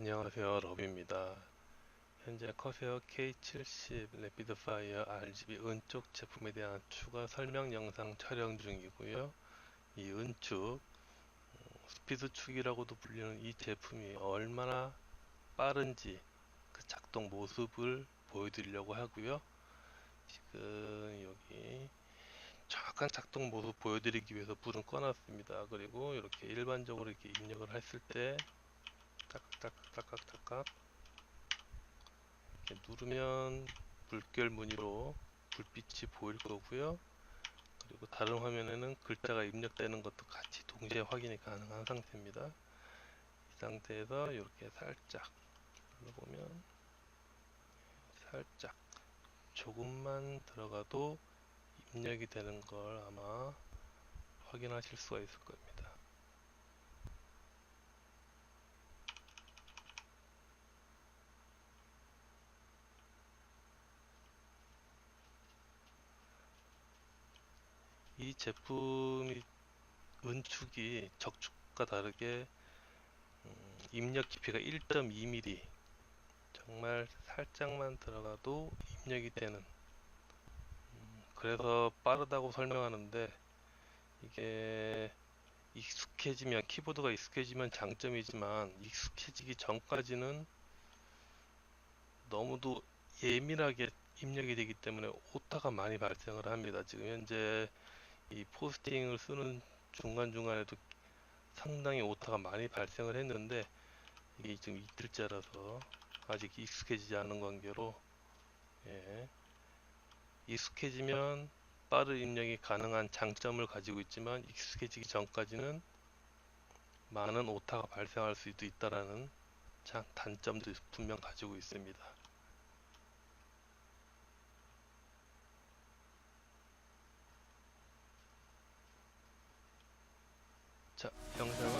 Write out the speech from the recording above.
안녕하세요 러비입니다. 현재 커세어 K70 레피드 파이어 RGB 은축 제품에 대한 추가 설명 영상 촬영 중이고요. 이 은축 어, 스피드축이라고도 불리는 이 제품이 얼마나 빠른지 그 작동 모습을 보여드리려고 하고요. 지금 여기 정확한 작동 모습 보여드리기 위해서 불은 꺼놨습니다. 그리고 이렇게 일반적으로 이렇게 입력을 했을 때 딱딱딱딱딱딱 이렇게 누르면 물결 무늬로 불빛이 보일 거고요. 그리고 다른 화면에는 글자가 입력되는 것도 같이 동시에 확인이 가능한 상태입니다. 이 상태에서 이렇게 살짝 눌러보면 살짝 조금만 들어가도 입력이 되는 걸 아마 확인하실 수가 있을 겁니다. 이 제품이 은축이 적축과 다르게 음, 입력 깊이가 1.2mm 정말 살짝만 들어가도 입력이 되는 음, 그래서 빠르다고 설명하는데 이게 익숙해지면 키보드가 익숙해지면 장점이지만 익숙해지기 전까지는 너무도 예민하게 입력이 되기 때문에 오타가 많이 발생을 합니다. 지금 현재 이 포스팅을 쓰는 중간중간에도 상당히 오타가 많이 발생을 했는데 이게 지금 이틀째라서 아직 익숙해지지 않은 관계로 예. 익숙해지면 빠른 입력이 가능한 장점을 가지고 있지만 익숙해지기 전까지는 많은 오타가 발생할 수도 있다라는 장- 단점도 분명 가지고 있습니다. 자, 영상을